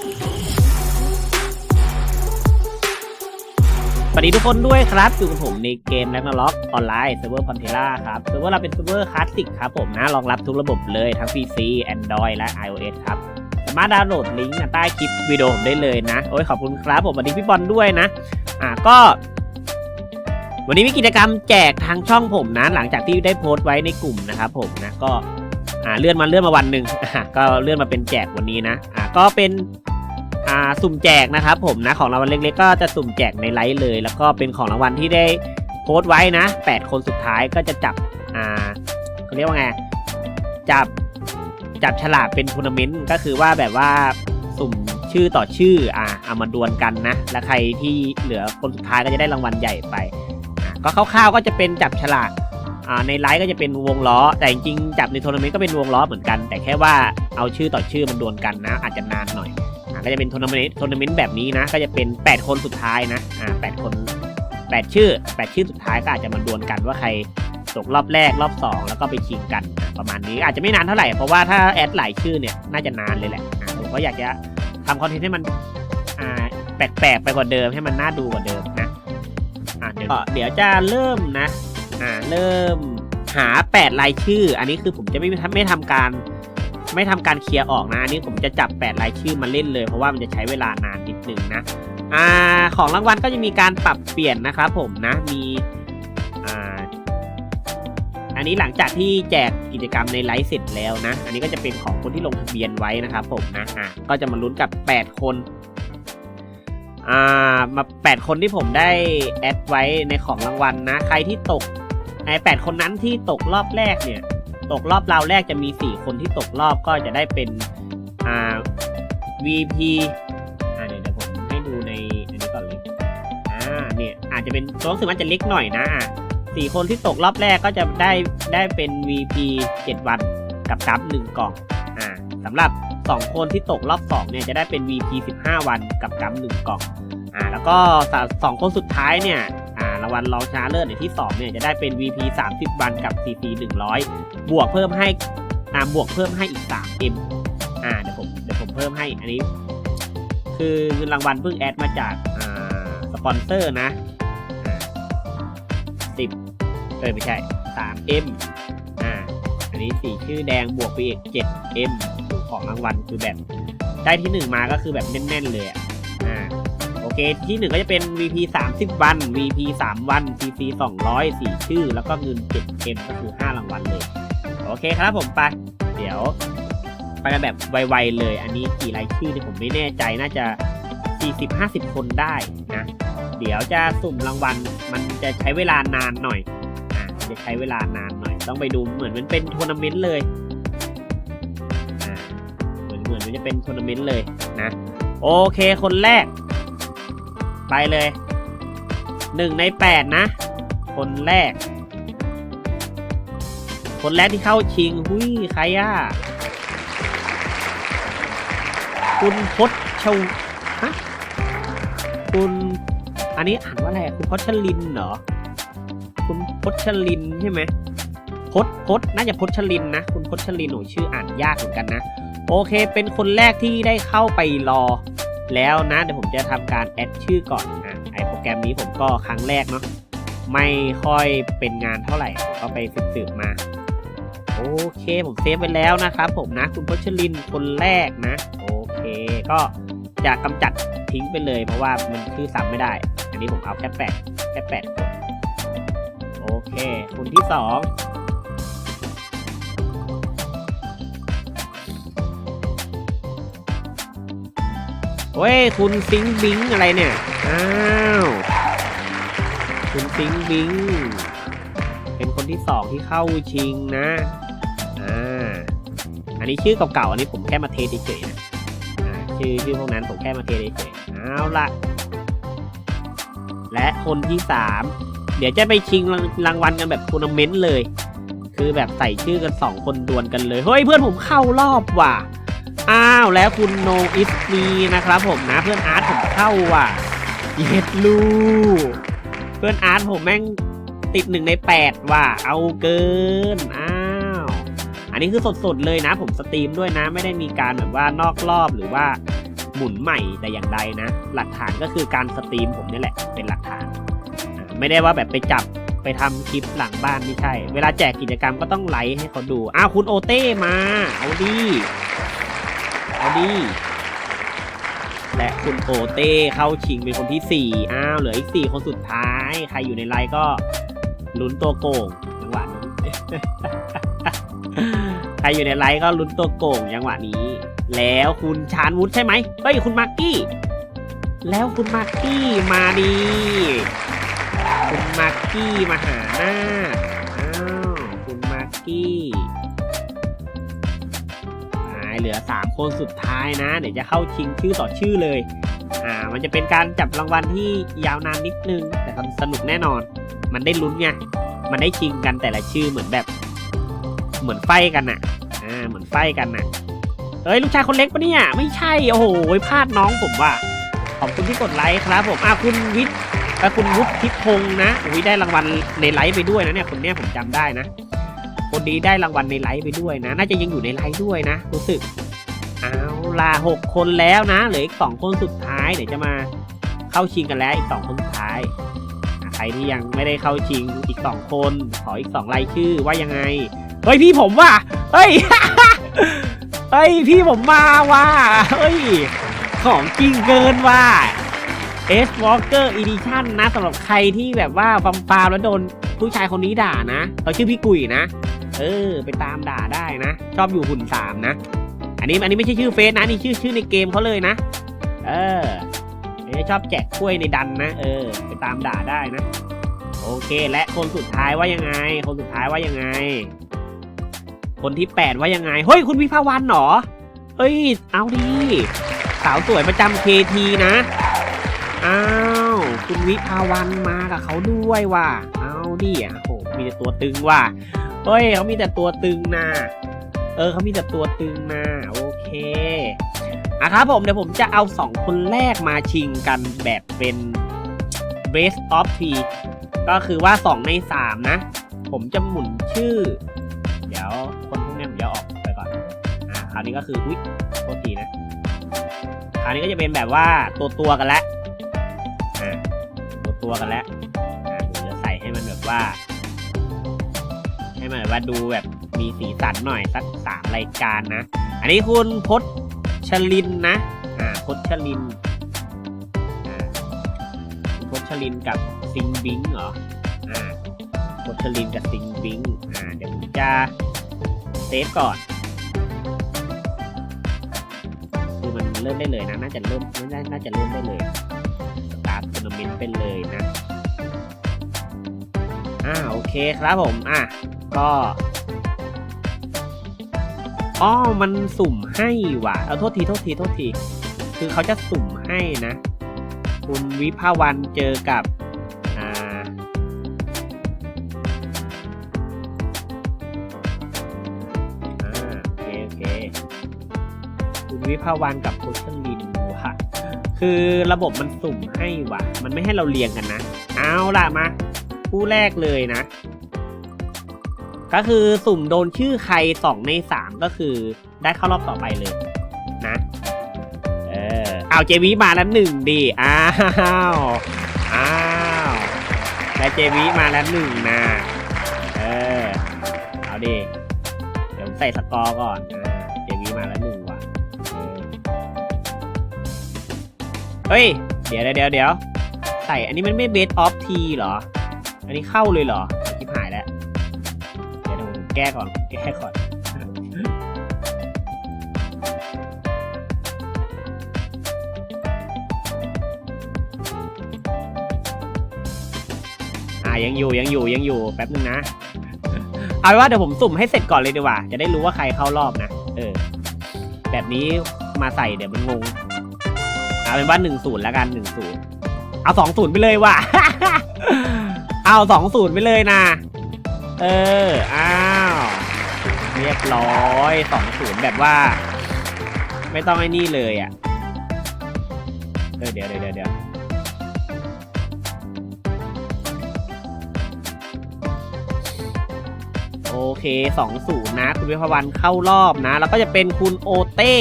สวัสดีทุกคนด้วยครับอยู่กับผมในเกมแลกนาล็อกออนไลน์เซิร์ฟเวอร์พอนเทล่าครับเซิร์ฟเวอร์เราเป็นเซิร์ฟเวอร์คลาสสิกครับผมนะรองรับทุกระบบเลยทั้ง PC Android และ iOS ครับ สามารถดาวน์โหลดลิงก์ใต้คลิปวิดีโอผมได้เลยนะ โอ้ยขอบคุณครับผมสวัสดีพี่บอลด้วยนะ อ่าก็ วันนี้มีกิจกรรมแจกทางช่องผมนะ หลังจากที่ได้โพสต์ไว้ในกลุ่มนะครับผมนะก็อ่าเลื่อนมาเลื่อนมาวันหนึ่งก็เลื่อนมาเป็นแจกวันนี้นะอ่าก็เป็น อ่าสุ่มแจกนะครับผมนะของรางวัลเล็กๆ ก็จะสุ่มแจกในไลฟ์เลย แล้วก็เป็นของรางวัลที่ได้โพสต์ไว้นะ 8 คนสุดท้ายก็จะจับอ่าเขาเรียกว่าไงจับจับฉลากเป็นทัวร์นาเมนต์ก็คือว่าแบบว่าสุ่มชื่อต่อชื่ออ่าเอามาดวลกันนะ แล้วใครที่เหลือคนสุดท้ายก็จะได้รางวัลใหญ่ไปอะก็คร่าวๆก็จะเป็นจับฉลากอ่าในไลฟ์ก็จะเป็นวงล้อ แต่จริงๆจับในทัวร์นาเมนต์ก็เป็นวงล้อเหมือนกัน แต่แค่ว่าเอาชื่อต่อชื่อมันดวลกันนะ อาจจะนานหน่อย ก็จะเป็นทัวร์นาเมนต์ทัวร์นาเมนต์แบบนี้นะ ก็จะเป็น 8 คนสุดท้ายนะ อ่า8คน 8 ชื่อ 8 ชื่อสุดท้ายก็อาจจะมาดวลกันว่าใครตกรอบแรกรอบ 2 แล้วก็ไปชิงกันประมาณนี้ อาจจะไม่นานเท่าไหร่ เพราะว่าถ้าแอดหลายชื่อเนี่ยน่าจะนานเลยแหละอะผมก็อยากจะทำคอนเทนต์ให้มันอ่าแปลกๆไปกว่าเดิมให้มันน่าดูกว่าเดิมนะอะเดี๋ยวก็เดี๋ยวจะเริ่มนะอ่าเริ่มหาแปดรายชื่อ อันนี้คือผมจะไม่ไม่ทำการ ไม่ทำการเคลียร์ออกนะอันนี้ผมจะจับแปดรายชื่อมาเล่นเลย เพราะว่ามันจะใช้เวลานานนิดนึงนะอ่าของรางวัลก็จะมีการปรับเปลี่ยนนะครับผมนะมีอ่าอันนี้หลังจากที่แจกกิจกรรมในไลฟ์เสร็จแล้วนะ อันนี้ก็จะเป็นของคนที่ลงทะเบียนไว้นะครับผมนะอ่าก็จะมาลุ้นกับ 8 คนอ่ามาแปดคนที่ผมได้แอดไว้ในของรางวัลนะ ใครที่ตกไอ้แปดคนนั้นที่ตกรอบแรกเนี่ย ตกรอบราวแรกจะมีสี่คนที่ตกรอบก็จะได้เป็นอ่า VP อ่าเดี๋ยวเดี๋ยวผมให้ดูในอันนี้ก่อนเลยอ่าเนี่ยอาจจะเป็นรู้สึกว่าจะเล็กหน่อยนะอะสี่คนที่ตกรอบแรกก็จะได้ได้เป็น VP 7 วันกับกัมหนึ่งกล่องอ่าสำหรับ 2 คนที่ตกรอบ2เนี่ยจะได้เป็น VP 15 วันกับกัมหนึ่งกล่องอ่าแล้วก็สองคนสุดท้ายเนี่ย รางวัลรองชนะเลิศในที่ 2 เนี่ยจะได้เป็น VP 30 วันกับ CC 100 บวกเพิ่มให้อ่าบวกเพิ่มให้อีก 3M อ่าเดี๋ยวผมเดี๋ยวผมเพิ่มให้อันนี้ คือเงินรางวัลเพิ่งแอดมาจากอ่าสปอนเซอร์นะอ่า10เออไม่ใช่ 3M อ่าอันนี้สีชื่อแดงบวกไปอีก 7M ของรางวัลคือแบบได้ที่หนึ่งมาก็คือแบบแน่นๆเลยอะ เค ที่หนึ่งก็จะเป็น VP 30 วัน VP 3 วัน CC 200 4 ชื่อ แล้วก็เงิน 7 m ก็คือ 5 รางวัลเลย โอเคครับผมไป เดี๋ยว ไปกันแบบไวๆเลย อันนี้กี่รายชื่อที่ผมไม่แน่ใจน่าจะ 40-50 คนได้นะ เดี๋ยวจะสุ่มรางวัล มันจะใช้เวลานานหน่อยอ่าจะใช้เวลานานหน่อย ต้องไปดูเหมือนมันเป็นทัวร์นาเมนต์เลยเหมือนเหมือนมันจะเป็นทัวร์นาเมนต์เลยนะ โอเคคนแรก ไปเลยหนึ่งในแปดนะ คนแรก คนแรกที่เข้าชิง หุยใครอะ คุณพศชวฮะคุณอันนี้อ่านว่าอะไรคุณพชลินเหรอ คุณพชลินใช่ไหมพศพศน่าจะพชลินนะ คุณพชลินโอ้ชื่ออ่านยากเหมือนกันนะ โอเค เป็นคนแรกที่ได้เข้าไปรอ แล้วนะเดี๋ยวผมจะทำการแอดชื่อก่อนอะไอโปรแกรมนี้ผมก็ครั้งแรกเนาะไม่ค่อยเป็นงานเท่าไหร่ก็ไปสืบๆมา โอเคผมเซฟไว้แล้วนะครับผมนะคุณพชลินคนแรกนะโอเคก็จะกำจัดทิ้งไปเลย เพราะว่ามันชื่อซ้ำไม่ได้ อันนี้ผมเอาแค่แปดแค่แปดคนโอเคคนที่สอง เว้ย คุณซิงบิงอะไรเนี่ย อ้าว คุณซิงบิง เป็นคนที่สองที่เข้าชิงนะ อ่า อันนี้ชื่อเก่าๆ อันนี้ผมแค่มาเทเฉยๆนะชื่อชื่อพวกนั้นผมแค่มาเทเฉยๆเอาละและคนที่สามเดี๋ยวจะไปชิงรางรางวัลกันแบบทัวร์นาเมนต์เลย คือแบบใส่ชื่อกันสองคนดวลกันเลย เฮ้ยเพื่อนผมเข้ารอบว่ะ อ้าวแล้วคุณโนอิสมีนะครับผมนะเพื่อนอาร์ตผมเข้าว่ะเย็ดลูเพื่อนอาร์ตผมแม่งติดหนึ่งในแปดว่ะเอาเกินอ้าวอันนี้คือสดๆเลยนะ ผมสตรีมด้วยนะ ไม่ได้มีการแบบว่านอกรอบหรือว่าหมุนใหม่แต่อย่างใดนะ หลักฐานก็คือการสตรีมผมนี่แหละเป็นหลักฐาน ไม่ได้ว่าแบบไปจับไปทำคลิปหลังบ้านไม่ใช่ เวลาแจกกิจกรรมก็ต้องไลฟ์ให้เขาดู อ้าวคุณโอเต้มา เอาดี เอาดีและคุณโอเต้เข้าชิงเป็นคนที่สี่อ้าว เหลืออีกสี่คนสุดท้าย ใครอยู่ในไลฟ์ก็ลุ้นตัวโกงจังหวะนี้ใครอยู่ในไลฟ์ก็ลุ้นตัวโกงจังหวะนี้ แล้วคุณชานวุฒิใช่ไหมเฮ้ยคุณมากกี้ แล้วคุณมากกี้มาดีคุณมากกี้มาหาหน้าอ้าวคุณมากกี้ เหลือสามคนสุดท้ายนะ เดี๋ยวจะเข้าชิงชื่อต่อชื่อเลย อ่า มันจะเป็นการจับรางวัลที่ยาวนานนิดนึง แต่สนุกแน่นอน มันได้ลุ้นไง มันได้ชิงกันแต่ละชื่อเหมือนแบบ เหมือนไฟกันน่ะ อ่า เหมือนไฟกันน่ะ เอ้ย ลูกชายคนเล็กปะเนี่ย ไม่ใช่ โอ้โหพลาดน้องผมว่ะ ขอบคุณที่กดไลค์ครับผม อะคุณวิทย์คุณวุฒิพงศ์นะอุ้ยได้รางวัลในไลฟ์ไปด้วยนะเนี่ย คนเนี้ยผมจำได้นะ คนนี้ได้รางวัลในไลฟ์ไปด้วยนะ น่าจะยังอยู่ในไลฟ์ด้วยนะ รู้สึก เอาล่ะหกคนแล้วนะ เหลืออีกสองคนสุดท้ายเดี๋ยวจะมาเข้าชิงกันแล้วอีกสองคนสุดท้าย ใครที่ยังไม่ได้เข้าชิงอีกสองคน ขออีกสองรายชื่อว่ายังไง เฮ้ยพี่ผมว่ะ เฮ้ย เฮ้ยพี่ผมมาว่ะ เฮ้ย ของจริงเกินว่ะ S Walker Edition นะสำหรับใครที่แบบว่าฟัมฟาร์มแล้วโดนผู้ชายคนนี้ด่านะเขาชื่อพี่กุยนะ เออ ไปตามด่าได้นะ ชอบอยู่หุ่นสามนะ อันนี้อันนี้ไม่ใช่ชื่อเฟซนะนี่ชื่อชื่อในเกมเขาเลยนะ เออชอบแจกกล้วยในดันนะ เออ ไปตามด่าได้นะ โอเค และคนสุดท้ายว่ายังไง คนสุดท้ายว่ายังไง คนที่แปดว่ายังไง เฮ้ย คุณวิภาวันเหรอ เฮ้ย เอาดีสาวสวยประจำเคทีนะ อ้าว คุณวิภาวันมากับเขาด้วยว่ะ เอาดิอะโหมีแต่ตัวตึงว่ะ เฮ้ยเขามีแต่ตัวตึงนะเออเขามีแต่ตัวตึงนะโอเคอะครับผมเดี๋ยวผมจะเอาสองคนแรกมาชิงกันแบบเป็น best of three ก็คือว่า 2 ใน 3 นะ ผมจะหมุนชื่อ เดี๋ยวคนพวกนี้ผมจะอออกไปก่อนอ่าคราวนี้ก็คืออุ๊ยโทษทีนะคราวนี้ก็จะเป็นแบบว่าตัวตัวกันแล้วอ่าตัวตัวกันแล้วอ่าผมจะใส่ให้มันแบบว่า ให้มันแบบว่าดูแบบมีสีสันหน่อยสักสามรายการนะ อันนี้คุณพศชลินนะ อ่าพศชลินอ่าคุณพศชลินกับซิงบิงเหรอ อ่าพศชลินกับซิงบิงอ่าเดี๋ยวผมจะเซฟก่อนคือมันเริ่มได้เลยนะ น่าจะเริ่มน่าน่าจะเริ่มได้เลยสตาร์ททัวร์นาเมนต์ไปเลยนะ อ่าโอเคครับผม อะ ก็อ๋อมันสุ่มให้ว่ะ เอาโทษทีโทษทีโทษที คือเขาจะสุ่มให้นะ คุณวิภาวันเจอกับ อ่า อ่า โอเคโอเค คุณวิภาวันกับโคชลินว่ะ คือระบบมันสุ่มให้ว่ะ มันไม่ให้เราเรียงกันนะ เอาล่ะมา คู่แรกเลยนะ ก็คือสุ่มโดนชื่อใครสองในสามก็คือได้เข้ารอบต่อไปเลยนะเออเอาเจวีมาแล้วหนึ่งดีอ้าวอ้าวได้เจวีมาแล้วหนึ่งนะเออเอาดิเดี๋ยวใส่สกอร์ก่อนเจวีมาแล้วหนึ่งว่ะเฮ้ยเดี๋ยวเดี๋ยวเดี๋ยวใส่อันนี้มันไม่เบสออฟทีเหรอ อันนี้เข้าเลยเหรอ แก้ก่อน แก้ก่อน อ่ายังอยู่ยังอยู่ยังอยู่แป๊บนึงนะ เอาว่าเดี๋ยวผมสุ่มให้เสร็จก่อนเลยดีกว่า จะได้รู้ว่าใครเข้ารอบนะ เออ แบบนี้มาใส่เดี๋ยวมันงง เอาเป็นว่าหนึ่งศูนย์แล้วกันหนึ่งศูนย์เอาสองศูนย์ไปเลยว่ะ เอาสองศูนย์ไปเลยนะ เอออ้า เรียบร้อยสองศูนย์แบบว่า ไม่ต้องไอ้นี่เลยอะเออเดี๋ยวเดี๋ยวเดี๋ยวโอเคสองศูนย์นะ คุณวิภวันเข้ารอบนะ แล้วก็จะเป็นคุณโอเต้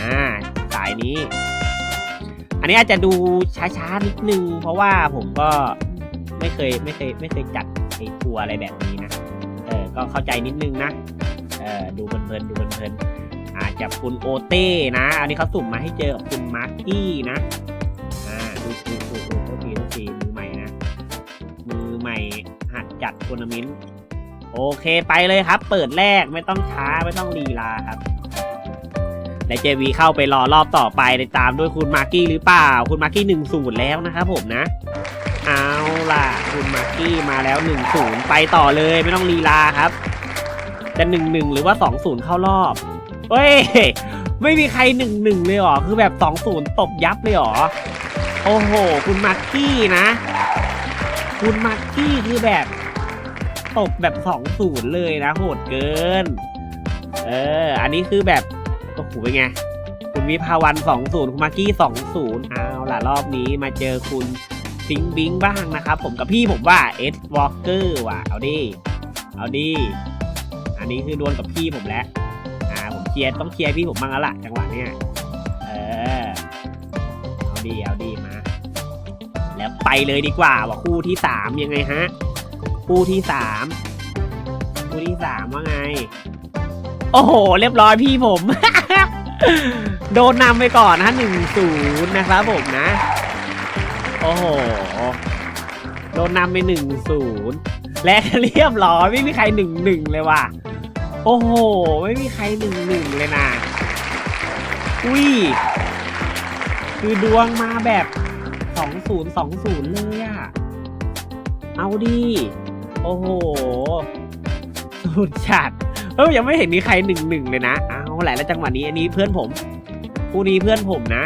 อ่าสายนี้ อันนี้อาจจะดูช้าๆนิดนึง เพราะว่าผมก็ไม่เคยไม่เคยไม่เคยจัดไอ้ทัวร์อะไรแบบนี้นะ ก็เข้าใจนิดนึงนะเออดูเพลินๆดูเพลินๆอาจจะคุณโอเต้นะ อันนี้เขาสุ่มมาให้เจอกับคุณมาร์กี้นะอ่าดูดูดูดูโทษทีโทษทีมือใหม่นะ มือใหม่หัดจัดทัวร์นาเมนต์โอเคไปเลยครับ เปิดแรกไม่ต้องช้าไม่ต้องลีลาครับและเจวีเข้าไปรอรอบต่อไปเลยตามด้วยคุณมาร์กี้หรือเปล่า คุณมาร์กี้หนึ่งศูนย์แล้วนะครับผมนะ เอาล่ะ คุณมาร์กี้มาแล้วหนึ่งศูนย์ไปต่อเลยไม่ต้องลีลาครับ จะหนึ่งหนึ่งหรือว่าสองศูนย์เข้ารอบเฮ้ย ไม่มีใครหนึ่งหนึ่งเลยหรอ คือแบบสองศูนย์ตบยับเลยหรอ โอ้โห คุณมาร์กี้นะ คุณมาร์กี้คือแบบ ตบแบบสองศูนย์เลยนะ โหดเกิน เออ อันนี้คือแบบโอ้โหเป็นไงคุณวิภาวันสองศูนย์คุณมากกี้สองศูนย์เอาล่ะรอบนี้มาเจอคุณ ซิงบิงบ้างนะครับ ผมกับพี่ผมว่าเอสวอลเกอร์ว่ะ เอาดิ เอาดิ อันนี้คือดวลกับพี่ผมแล้ว อ่า ผมเคลียร์ต้องเคลียร์พี่ผมบ้างแล้วล่ะจังหวะเนี้ย เออ เอาดี เอาดีมา แล้วไปเลยดีกว่าว่าคู่ที่สามยังไงฮะ คู่ที่สาม คู่ที่สามว่าไง โอ้โห เรียบร้อยพี่ผม โดนนำไปก่อนนะหนึ่งศูนย์นะครับผมนะ โอ้โห โดนนำไปหนึ่งศูนย์และเรียบร้อยไม่มีใครหนึ่งหนึ่งเลยว่ะ โอ้โห ไม่มีใครหนึ่งหนึ่งเลยนะอุ้ย คือดวงมาแบบสองศูนย์สองศูนย์เลยอะเอาดิ โอ้โห สุดจัดเออยังไม่เห็นมีใครหนึ่งหนึ่งเลยนะ เอาแหละแล้วจังหวะนี้อันนี้เพื่อนผม คู่นี้เพื่อนผมนะ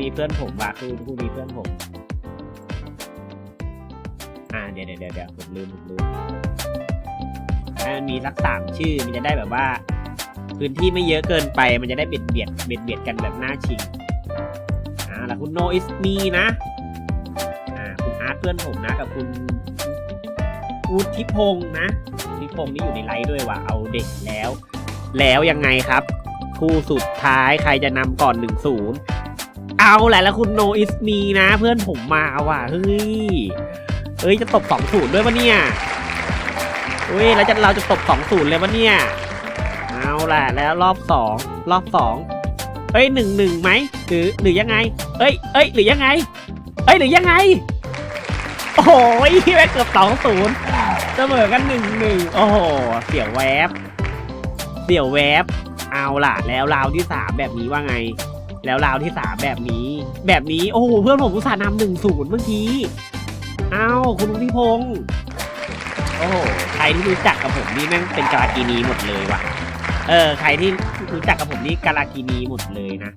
นี้เพื่อนผมว่ะคู่คู่นี้เพื่อนผม อ่าเดี๋ยวเดี๋ยวเดี๋ยวผมลืมผมลืมให้มันมีสักสามชื่อมันจะได้แบบว่า พื้นที่ไม่เยอะเกินไปมันจะได้เบียดเบียดเบียดเบียดกันแบบน่าชิงอ่าแล้วคุณโนอิสมีนะอ่าคุณอาร์ตเพื่อนผมนะกับคุณวุฒิพงศ์นะวุฒิพงศ์นี่อยู่ในไลฟ์ด้วยว่ะเอาเด็กแล้ว แล้วยังไงครับ คู่สุดท้ายใครจะนำก่อนหนึ่งศูนย์ เอาแหละแล้วคุณโนอิสมีนะ เพื่อนผมมาว่ะเฮ้ยเฮ้ยจะตบสองศูนย์ด้วยปะเนี่ยเฮ้ยแล้วจะเราจะตบสองศูนย์เลยปะเนี่ยเอาแหละแล้วรอบสองรอบสองเอ้ยหนึ่งหนึ่งไหมหรือหรือยังไง เอ้ยเอ้ยหรือยังไง เอ้ยหรือยังไง โอ้โหแม่เกือบสองศูนย์เสมอกันหนึ่งหนึ่งโอ้โหเสี่ยวแวบเสี่ยวแวบเอาล่ะ แล้วราวที่สามแบบนี้ว่าไง แล้วราวที่สามแบบนี้ แบบนี้โอ้โหเพื่อนผมอุตส่าห์นำหนึ่งศูนย์เมื่อกี้เอาคุณลุงพี่พงศ์โอ้โหใครที่รู้จักกับผมนี่แม่งเป็นกาลากินีหมดเลยว่ะ เออใครที่รู้จักกับผมนี่กาลากินีหมดเลยนะ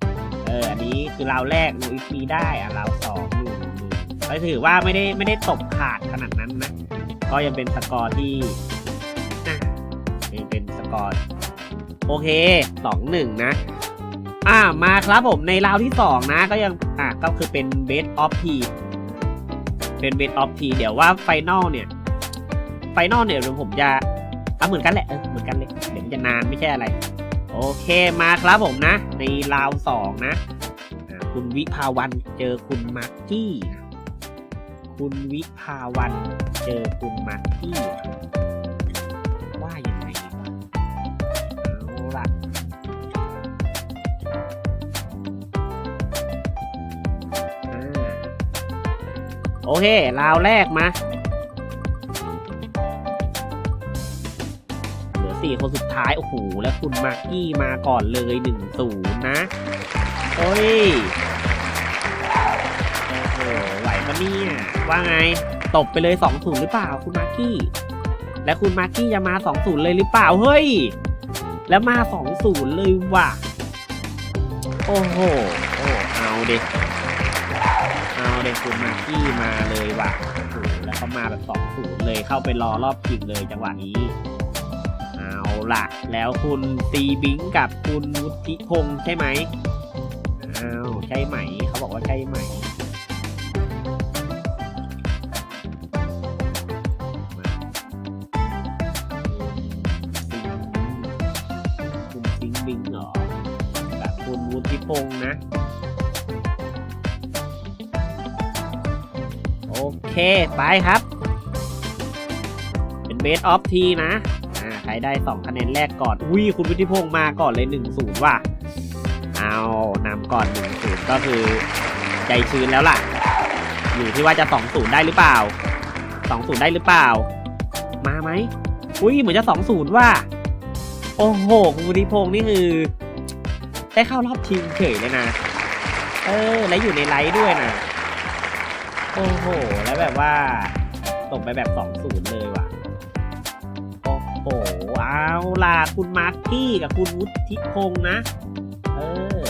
เอออันนี้คือราวแรกนูอิสมีได้อะราวสองหนึ่งหนึ่งก็ถือว่าไม่ได้ไม่ได้ตกขาดขนาดนั้นนะก็ยังเป็นสกอร์ที่นะยังเป็นสกอร์โอเคสองหนึ่งนะ อ่ามาครับผมในราวที่สองนะก็ยังอะก็คือเป็นเบสออฟทีเป็นเบสออฟทีเดี๋ยวว่าไฟนอลเนี่ยไฟนอลเนี่ยเดี๋ยวผมจะเอาเหมือนกันแหละเออเหมือนกันเลยเดี๋ยวจะนานไม่ใช่อะไร โอเคมาครับผมนะ ในราวสองนะคุณวิภาวันเจอคุณมาร์กี้คุณวิภาวันเจอคุณมาร์กี้ โอเคราวแรกมาเหลือสี่คนสุดท้าย โอ้โห แล้วคุณมากกี้มาก่อนเลยหนึ่งศูนย์นะ โอ้ยโอ้โหไหวปะเนี่ย ว่าไง ตบไปเลยสองศูนย์หรือเปล่าคุณมากกี้ และคุณมากกี้จะมาสองศูนย์เลยหรือเปล่า เฮ้ย แล้วมาสองศูนย์เลยว่ะ โอ้โห โอ้ เอาเด็ก เป็นคุณมากกี้มาเลยว่ะโอ้โหแล้วก็มาแบบสองศูนย์เลยเข้าไปรอรอบชิงเลยจังหวะนี้เอาล่ะ แล้วคุณตีบิงกับคุณวุฒิพงษ์ใช่ไหมอ้าวใช่ไหม เขาบอกว่าใช่ไหม ไปครับ เป็นเบสออฟทีนะ อ่า ใครได้ 2 คะแนนแรกก่อน อุ้ย คุณวุฒิพงษ์มาก่อนเลย 1-0 ว่ะ เอานำก่อน 1-0 ก็คือ ใจชื้นแล้วล่ะ อยู่ที่ว่าจะ 2-0 ได้หรือเปล่า 2-0 ได้หรือเปล่า มาไหม อุ้ย เหมือนจะ 2-0 ว่ะ โอ้โห คุณวุฒิพงษ์นี่คือ ได้เข้ารอบชิงเฉยเลยนะ เออ แล้วอยู่ในไลฟ์ด้วยนะ โอ้โห แล้วแบบว่าตกไปแบบสองศูนย์เลยว่ะ โอ้โห เอาล่ะคุณมาร์กี้กับคุณวุฒิพงษ์นะ เออ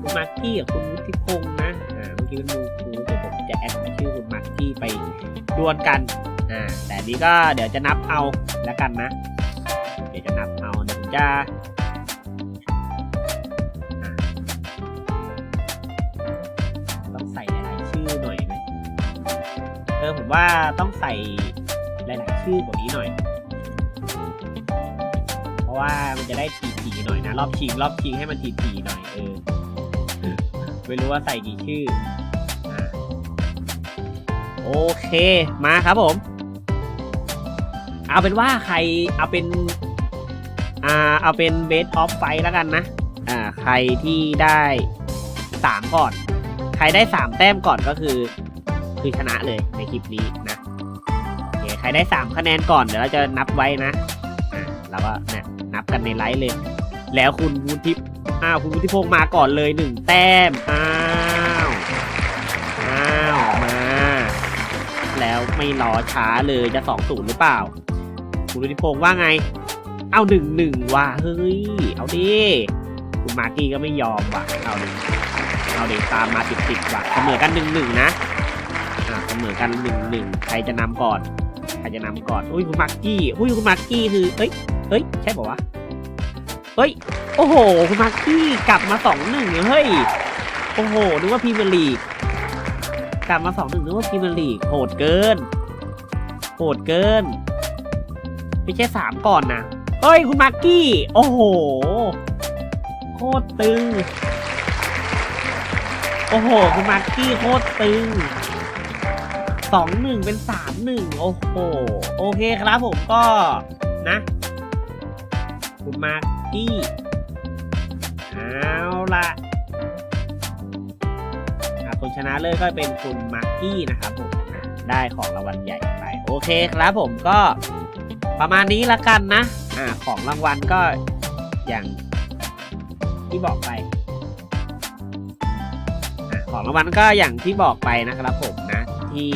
คุณมาร์กี้กับคุณวุฒิพงษ์นะ อ่า เมื่อกี้มันดูคูเดี๋ยวผมจะแอดชื่อคุณมาร์กี้ไปดวลกัน อ่า แต่นี้ก็เดี๋ยวจะนับเอาแล้วกันนะ เดี๋ยวจะนับเอาเดี๋ยวจะ ผมว่าต้องใส่หลายๆชื่อกว่านี้หน่อย เพราะว่ามันจะได้ทีๆหน่อยนะ รอบชิงรอบชิงให้มันทีๆหน่อยเออไม่รู้ว่าใส่กี่ชื่อโอเคมาครับผม เอาเป็นว่าใครเอาเป็นอ่าเอาเป็นเบสออฟไฟแล้วกันนะอ่าใครที่ได้สามก่อน ใครได้สามแต้มก่อนก็คือ คือชนะเลยในคลิปนี้นะโอเคใครได้สามคะแนนก่อนเดี๋ยวเราจะนับไว้นะอ่าเราก็เนี่ยนับกันในไลฟ์เลย แล้วคุณวุฒิอ้าวคุณวุฒิพงษ์มาก่อนเลยหนึ่งแต้มอ้าวอ้าวมา แล้วไม่รอช้าเลยจะสอศูนย์หรือเปล่า คุณวุฒิพงษ์ว่าไง เอาหนึ่งหนึ่งว่ะเฮ้ยเอาดิคุณมาร์กี้ก็ไม่ยอมว่ะเอาดิเอาด็กตามมาติดติดว่ะเสมอกันหนึ่งหนึ่งนะ มอกันหนึ่งหนึ่งใครจะนำก่อนใครจะนำก่อนอุ้ยคุณมาร์กี้อุ้ยคุณมาร์กี้คือเอ้ยเอ้ยใช่ป่าวะเฮ้ยโอ้โหคุณมาร์กี้กลับมาสองหนึ่งเฮ้ยโอ้โหนึกว่าพรีเมียร์ลีกกลับมาสองหนึ่งนึกว่าพรีเมียร์ลีกโหดเกินโหดเกินไม่ใช่สามก่อนนะเฮ้ยคุณมาร์กี้ โอ้โหโคตรตึง โอ้โห คุณมากกี้โคตรตึง สองหนึ่งเป็นสามหนึ่งโอ้โห โอเคครับผมก็นะ คุณมากกี้เอาละอะคนชนะเลยก็เป็นคุณมากกี้นะครับผมได้ของรางวัลใหญ่ไป โอเคครับผมก็ประมาณนี้ละกันนะอ่าของรางวัลก็อย่างที่บอกไปอของรางวัลก็อย่างที่บอกไปนะครับผมนะ ที่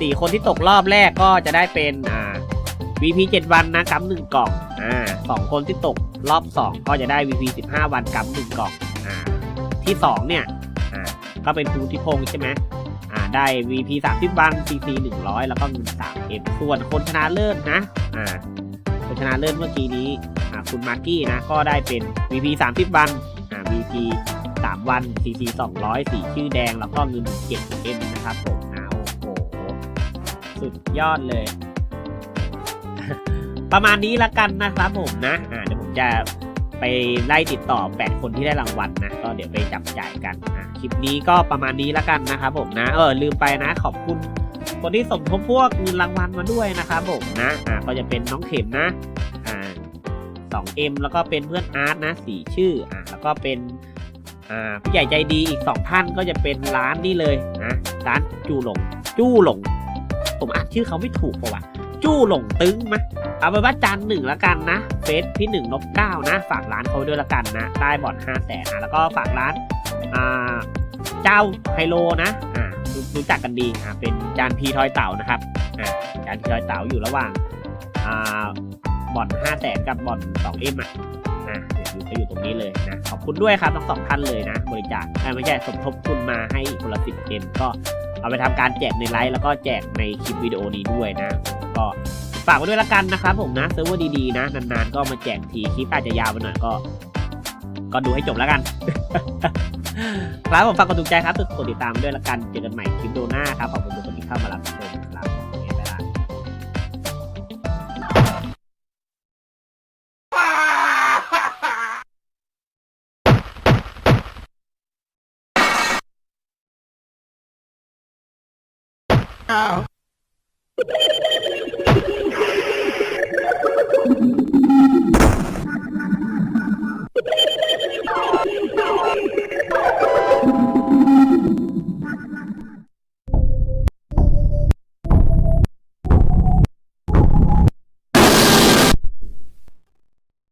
สี่คนที่ตกรอบแรกก็จะได้เป็นอ่า VP 7 วันนะกัมหนึ่งกล่องอ่าสองคนที่ตกรอบ 2 ก็จะได้ VP 15 วันกัมหนึ่งกล่องอ่าที่ 2 เนี่ยอ่าก็เป็นภูทิพงษ์ใช่ไหมอ่าได้ VP 30 วัน CC 100 แล้วก็เงิน3 M ส่วนคนชนะเลิศนะอ่าคนชนะเลิศเมื่อกี้นี้อ่าคุณมาร์กี้นะก็ได้เป็น VP 30 วันอ่า VP สามวัน CC 200 สีชื่อแดง แล้วก็เงินเก็บเอ็มนะครับผมเอาโอ้โห สุดยอดเลย ประมาณนี้ละกันนะครับผมนะ อ่าเดี๋ยวผมจะไปไล่ติดต่อ 8 คนที่ได้รางวัลนะ ก็เดี๋ยวไปจับจ่ายกันอ่าคลิปนี้ก็ประมาณนี้ละกันนะครับผมนะ เออ ลืมไปนะ ขอบคุณคนที่สมทบพวกเงินรางวัลมาด้วยนะครับผมนะ อ่า ก็จะเป็นน้องเข็มนะ อ่า 2M แล้วก็เป็นเพื่อนอาร์ตนะสี่ชื่อ อ่า แล้วก็เป็น อ่าผู้ใหญ่ใจดีอีกสองท่านก็จะเป็นร้านนี่เลยนะร้านจูหลง จูหลง ผมอ่านชื่อเขาไม่ถูกปะวะจูหลงตึ้งมะเอาไปนว่าจันหนึ่งละกันนะ เฟซพี่หนึ่งลบเก้านะ ฝากร้านเขาด้วยละกันนะได้บอร์ดห้าแสนนะ แล้วก็ฝากร้านอ่าเจ้าไฮโลนะอ่ารู้รู้จักกันดีอ่าเป็นจานพีทอยเต่านะครับอ่าจานพีทอยเต่าอยู่ระหว่างอ่าบ่อนห้าแสนกับบ่อนสองเอ็มอะ อะอยู่เขาอยู่ตรงนี้เลยนะ ขอบคุณด้วยครับทั้งสองท่านเลยนะ บริจาคไม่ใช่สมทบทุนมาให้คนละสิบเอ็มก็เอาไปทำการแจกในไลฟ์แล้วก็แจกในคลิปวิดีโอนี้ด้วยนะ ก็ฝากไว้ด้วยละกันนะครับผมนะเซิร์ฟเวอร์ดีๆนะ นานๆ ก็มาแจกทีคลิปอาจจะยาวไปหน่อยก็ ก็ดูให้จบแล้วกันครับผมฝากกดถูกใจครับกดติดตามด้วยละกันเจอกันใหม่คลิปโดหน้าครับขอบคุณทุกคนที่เข้ามารับชมครับ เ